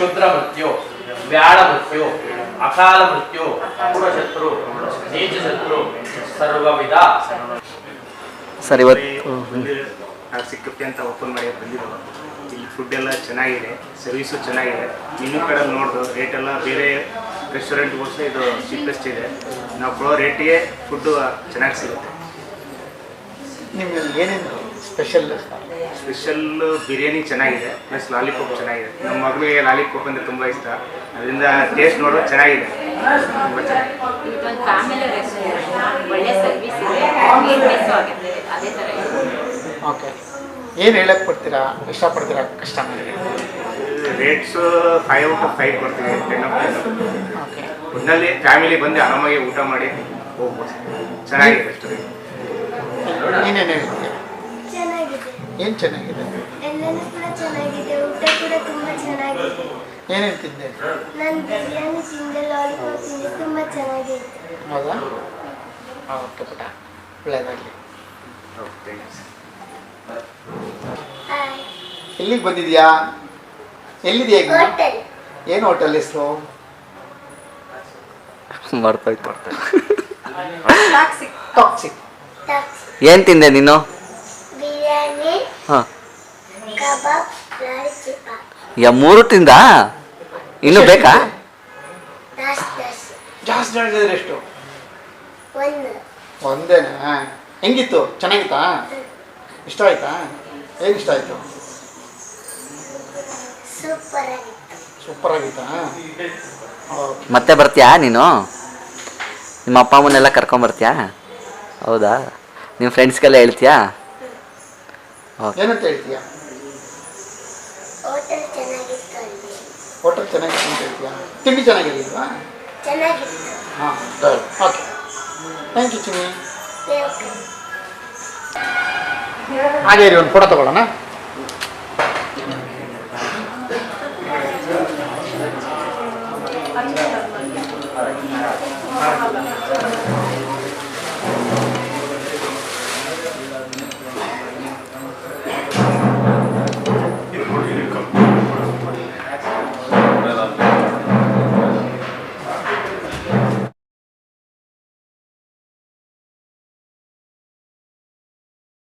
ಮೃತ್ಯು ವ್ಯಾಳ ಮೃತ್ಯು ಅಕಾಲ ಮೃತ್ಯು ಶತ್ರು ನೀಚ ಶತ್ರು ಸರ್ವವಿಧ. ಸರ್ ಇವತ್ತು ನಾವು ಸಿಕ್ಕಪ್ಪಿ ಅಂತ ಓಪನ್ ಮಾಡಿ ಬಂದಿದ್ದು ಇಲ್ಲಿ ಫುಡ್ ಎಲ್ಲ ಚೆನ್ನಾಗಿದೆ ಸರ್ವಿಸು ಚೆನ್ನಾಗಿದೆ. ಇನ್ನೂ ಕಡೆ ನೋಡ್ದು ರೇಟ್ ಎಲ್ಲ ಬೇರೆ ರೆಸ್ಟೋರೆಂಟ್ ಹೋಲಿಸಿ ಇದು ಚೀಪೆಸ್ಟ್ ಇದೆ. ನಾವು ಕೊಡೋ ರೇಟಿಗೆ ಫುಡ್ಡು ಚೆನ್ನಾಗಿ ಸಿಗುತ್ತೆ. ನಿಮ್ಗೆ ಏನೇನು ಸ್ಪೆಷಲ್ ಸ್ಪೆಷಲ್ ಬಿರಿಯಾನಿ ಚೆನ್ನಾಗಿದೆ ಪ್ಲಸ್ ಲಾಲಿಪಾಪ್ ಚೆನ್ನಾಗಿದೆ. ನಮ್ಮ ಮಗಳಿಗೆ ಲಾಲಿಪಾಪ್ ಅಂದರೆ ತುಂಬ ಇಷ್ಟ. ಅದರಿಂದ ಟೇಸ್ಟ್ ನೋಡೋದು ಚೆನ್ನಾಗಿದೆ. ತುಂಬ ಚೆನ್ನಾಗಿದೆ. ಇದೊಂದು ಫ್ಯಾಮಿಲಿ ರೆಸ್ಟೋರೆಂಟ್ ಒಳ್ಳೆ ಸರ್ವಿಸ್ ಇದೆ ನೀಟ್ನೆಸ್ಸು ಆಗುತ್ತೆ ಅದೇ ಥರ ಇದೆ. ಓಕೆ ಏನು ಹೇಳಕ್ಕೆ ಕೊಡ್ತೀರಾ ಇಷ್ಟಪಡ್ತೀರಾ ಕಸ್ಟಮರ್ಗೆ rates five out of five ಕೊಡ್ತೀವಿ ಟೆನ್ ಆಫ್ ಟೆನ್ ಓಕೆ ಒಟ್ಟಿನಲ್ಲಿ ಫ್ಯಾಮಿಲಿ ಬಂದು ಆರಾಮಾಗಿ ಊಟ ಮಾಡಿ ಹೋಗ್ಬೋದು. ಚೆನ್ನಾಗಿದೆ ಅಷ್ಟು ನೀನೇನು ಹೇಳಿ ಏನು ಚೆನ್ನಾಗಿದೆ? ಎಲ್ಲನೂ ಕೂಡ ಚೆನ್ನಾಗಿದೆ ಊಟ ಕೂಡ ತುಂಬ ಚೆನ್ನಾಗಿದೆ. ಏನೇನು ತಿಂದೆ ನಾನು ಬಿರಿಯಾನಿ ತಿಂದೆ ಲಾಲಿಪಾಪ್ ತಿಂದೆ ತುಂಬ ಚೆನ್ನಾಗಿತ್ತು. ಹೌದಾ? ಓಕೆ ಪುಟ. ಒಳ್ಳೆಯದಾಗಲಿ ಥ್ಯಾಂಕ್ಸ್ ಹಾಯ್ ಎಲ್ಲಿಗೆ ಬಂದಿದ್ಯಾ? ಎಲ್ಲಿದೆಯಾ ಈಗ? ಹೋಟೆಲ್ ಏನು ಹೋಟೆಲ್ ಹೆಸರು? ಮರ್ತೋಯ್ತು. ಟಾಕ್ಸಿಕ್ ಏನ್ ಏನು ತಿಂದೆ ನೀನು ಬಿರಿಯಾನಿ ಹಾಂ ಕಬಾಬ್ ಲಾಲಿಚಿಪ ಯಾ ಮೂರು ತಿಂದ? ಇನ್ನು ಬೇಕಾ? ಜಾಸ್ತಿ ಹೇಳಿದ್ರೆ ಎಷ್ಟು? ಒಂದು. ಒಂದೇನಾ? ಹೆಂಗಿತ್ತು? ಚೆನ್ನಾಗಿತ್ತಾ? ಇಷ್ಟ ಆಯ್ತಾ? ಹೇಗೆ ಇಷ್ಟ ಆಯ್ತು? ಸೂಪರ್ ಆಗಿತ್ತು ಸೂಪರ್ ಆಗಿತ್ತಾ ಮತ್ತೆ ಬರ್ತೀಯಾ ನೀನು? ನಿಮ್ಮ ಅಪ್ಪ ಅಮ್ಮನ್ನೆಲ್ಲ ಕರ್ಕೊಂಬರ್ತೀಯಾ ಹೌದಾ? ನಿಮ್ಮ ಫ್ರೆಂಡ್ಸ್ಗೆಲ್ಲ ಹೇಳ್ತೀಯಾ? ಓಕೆ ಏನಂತ ಹೇಳ್ತೀಯಾ? ಹೋಟೆಲ್ ಚೆನ್ನಾಗಿತ್ತು ಅಂತ ಹೇಳ್ತೀಯಾ? ತಿಂಡಿ ಚೆನ್ನಾಗಿದೆಯಲ್ವಾ ಚೆನ್ನಾಗಿತ್ತು. ಹಾಂ ಓಕೆ. ಥ್ಯಾಂಕ್ ಯು ಚಿನ್ನಿ. ಹಾಗೆ ಇರಿ ಒಂದು ಫೋಟೋ ತಗೊಳ್ಳೋಣ. Thank.